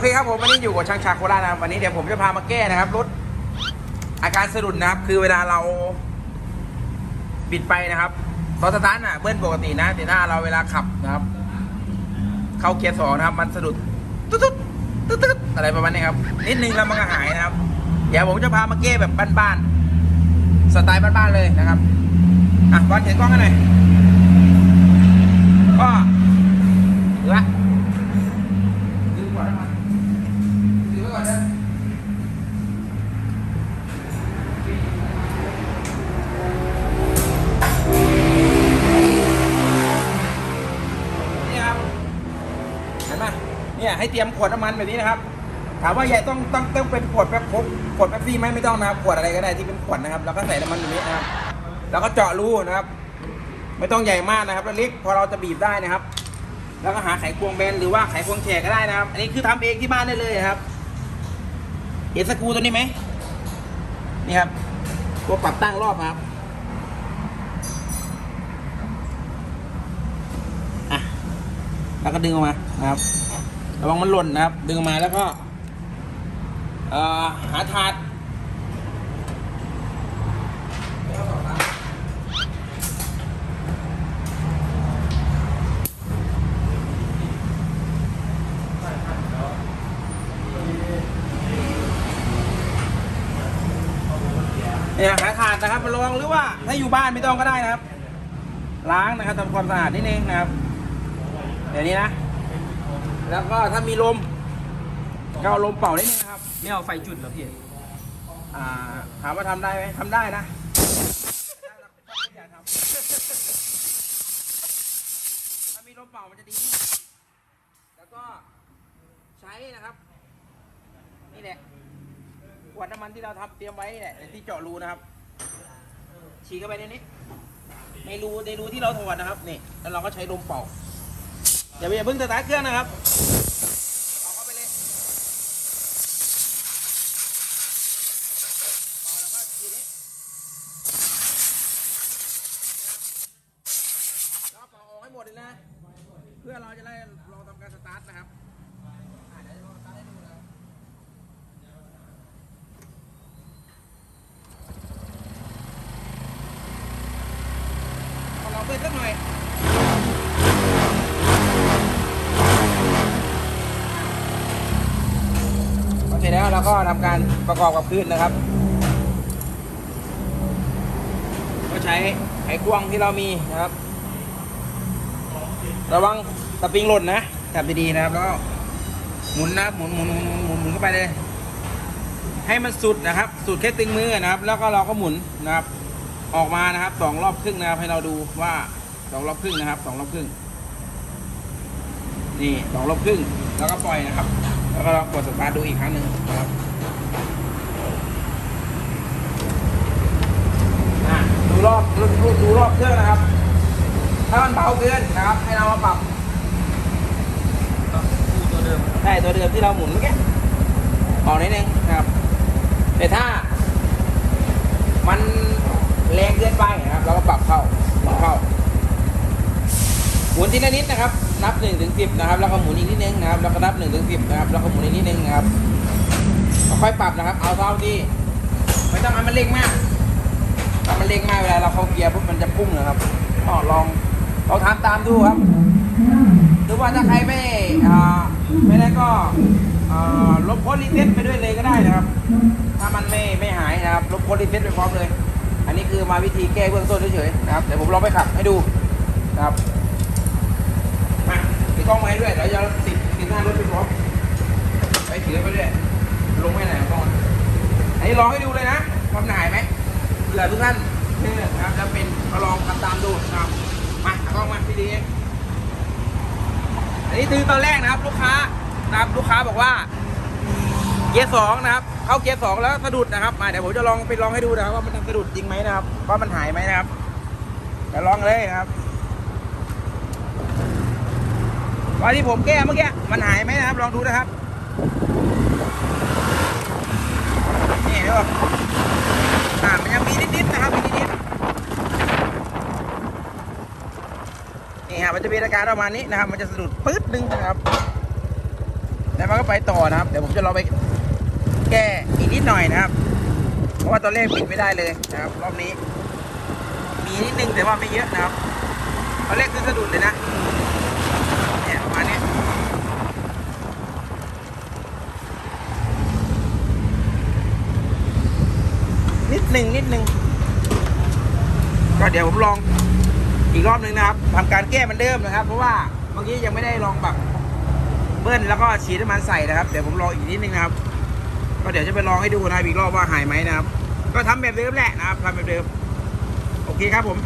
เคครับผมวันนี้อยู่กับช่างชาโคราชนะครับวันนี้เดี๋ยวผมจะพามาแก้นะครับรถอาการสะดุดนะครับ คือเวลาเราบิดไปนะครับตอนสตาร์ทน่ะเบิ้ลปกตินะแต่ถ้าเราเวลาขับนะครับ เข้าเกียร์สองนะครับ มันสะดุดตุ๊ดตุ๊ดตุ๊ดตุ๊ดอะไรประมาณนี้ครับ นิดนึงแล้วมันก็หายนะครับ เดี๋ยวผมจะพามาแก้แบบบ้านๆสไตล์บ้านๆเลยนะครับอะบอลเห็นกล้องกันหน่อย ให้เตรียมขวดน้ำมันแบบนี้นะครับ ถามว่าใหญ่ต้องต้องต้องเป็นขวดแบบพกขวดแป๊บซี่ไหมไม่ต้องนะครับขวดอะไรก็ได้ที่เป็นขวดนะครับแล้วก็ใส่น้ำมันแบบนี้นะครับ แล้วก็เจาะรูนะครับ ไม่ต้องใหญ่มากนะครับแล้วเล็กพอเราจะบีบได้นะครับ แล้วก็หาไขควงแบนหรือว่าไขควงแฉกก็ได้นะครับ อันนี้คือทำเองที่บ้านได้เลยครับเห็นสกูตัวนี้ไหมนี่ครับตัวปรับตั้งรอบครับอะแล้วก็ดึงออกมานะครับ ระวังมันหล่นนะครับ ดึงมาแล้วก็หาถาดเนี่ยหาถาดนะครับมาลองหรือว่าถ้าอยู่บ้านไม่ต้องก็ได้นะครับ ล้างนะครับทำความสะอาดนิดนึงนะครับ เดี๋ยวนี้นะ แล้วก็ถ้ามีลมก็เอาลมเป่านิดนึงนะครับ ไม่เอาไฟจุดเหรอพี่อ่าถามว่าทำได้ไหมทำได้นะถ้ามีลมเป่ามันจะดี แล้วก็ใช้นะครับ นี่แหละขวดน้ำมันที่เราทำเตรียมไว้นี่แหละที่เจาะรูนะครับ ฉีกเข้าไปในนี้ในรูในรูที่เราถอดนะครับนี่แล้วเราก็ใช้ลมเป่า อย่าไปอย่าเพิ่งสตาร์ทเครื่องนะครับเอาเข้าไปเลยเป่าแล้วก็ทีนี้แล้วเป่าออกให้หมดเลยนะ เพื่อเราจะได้ลองทำการสตาร์ทนะครับอะเดี๋ยวจะลองสตาร์ทให้ดูนะครับเอาลองเบิ้ลสักหน่อย เสร็จแล้วเราก็ทำการประกอบกับพื้นนะครับ ก็ใช้ไขควงที่เรามีนะครับ ระวังสปริงหล่นนะจับดีๆนะครับแล้วก็หมุนนะหมุนหมุนหมุนหมุนหมุนหมุนเข้าไปเลย ให้มันสุดนะครับ สุดแค่ตึงมือนะครับ แล้วก็เราก็หมุนนะครับ ออกมานะครับสองรอบครึ่งนะครับให้เราดูว่าสองรอบครึ่งนะครับสองรอบครึ่งนี่สองรอบครึ่ง แล้วก็ปล่อยนะครับ แล้วก็ลองกดสตาร์ทดูอีกครั้งหนึ่งนะครับดูรอบดูดูดูรอบเครื่องนะครับ ถ้ามันเบาเกินนะครับ ให้เรามาปรับตัวเดิมใช่ตัวเดิมที่เราหมุนเมื่อกี้ออกนิดนึงนะครับ แต่ถ้า มันแรงเกินไปนะครับ เราก็ปรับเข้าหมุนเข้าหมุนทีละนิดนะครับ นับหนึ่งถึงสิบนะครับ แล้วก็หมุนอีกนิดนึงนะครับ แล้วก็นับหนึ่งถึงสิบนะครับ แล้วก็หมุนอีกนิดนึงนะครับค่อยปรับนะครับ เอาเท่าที่ไม่ต้องให้มันเร่งมากถ้ามันเร่งมากเวลาเราเข้าเกียร์ปุ๊บมันจะพุ่งนะครับก็ลองลองทำตามดูครับ หรือว่าถ้าใครไม่ไม่ได้ก็ลบโพสต์รีเซ็ตไปด้วยเลยก็ได้นะครับ ถ้ามันไม่ไม่หายนะครับ ลบโพสต์รีเซ็ตไปพร้อมเลย อันนี้คือมาวิธีแก้เบื้องต้นเฉยๆนะครับ เดี๋ยวผมลองไปขับให้ดูนะครับ กล้องไว้ด้วยเดี๋ยวจะติดติดหน้ารถไปพร้อมไปถือไปด้วยลงไม่ไหนกล้องอันนี้ลองให้ดูเลยนะความหนายไหมเผื่อทุกท่านเชื่อนะครับแล้วเป็นก็ลองทำตามดูนะครับมาเอากล้องมาพี่ดีอันนี้คือตอนแรกนะครับ ลูกค้านะครับลูกค้าบอกว่า เกียร์สองนะครับ เข้าเกียร์สองแล้วสะดุดนะครับมาเดี๋ยวผมจะลองไปลองให้ดูนะครับว่ามันสะดุดจริงไหมนะครับว่ามันหายไหมนะครับเดี๋ยวลองเลยนะครับ ว่าที่ผมแก้เมื่อกี้มันหายไหมนะครับ ลองดูนะครับ นี่ดูอ่ามันยังมีนิดๆนะครับมีนิดๆนี่ครับมันจะมีอาการประมาณนี้นะครับ มันจะสะดุดปื๊ดนึงนะครับ แล้วมันก็ไปต่อนะครับเดี๋ยวผมจะลองไปแก้อีกนิดหน่อยนะครับ เพราะว่าตอนแรกปิดไม่ได้เลยนะครับ รอบนี้ มีนิดนึงแต่ว่าไม่เยอะนะครับตอนแรกคือสะดุดเลยนะเนี่ยประมาณเนี้ยนิด หนึ่งนิดหนึ่งก็เดี๋ยวผมลองอีกรอบหนึ่งนะครับทำการแก้มันเดิมนะครับ เพราะว่าเมื่อกี้ยังไม่ได้ลองแบบเบิ้ลแล้วก็ฉีดน้ำมันใส่นะครับเดี๋ยวผมลองอีกนิดนึงนะครับ ก็เดี๋ยวจะไปลองให้ดูนะอีกรอบว่าหายไหมนะครับ ก็ทำแบบเดิมแหละนะครับทำแบบเดิม โอเคครับผม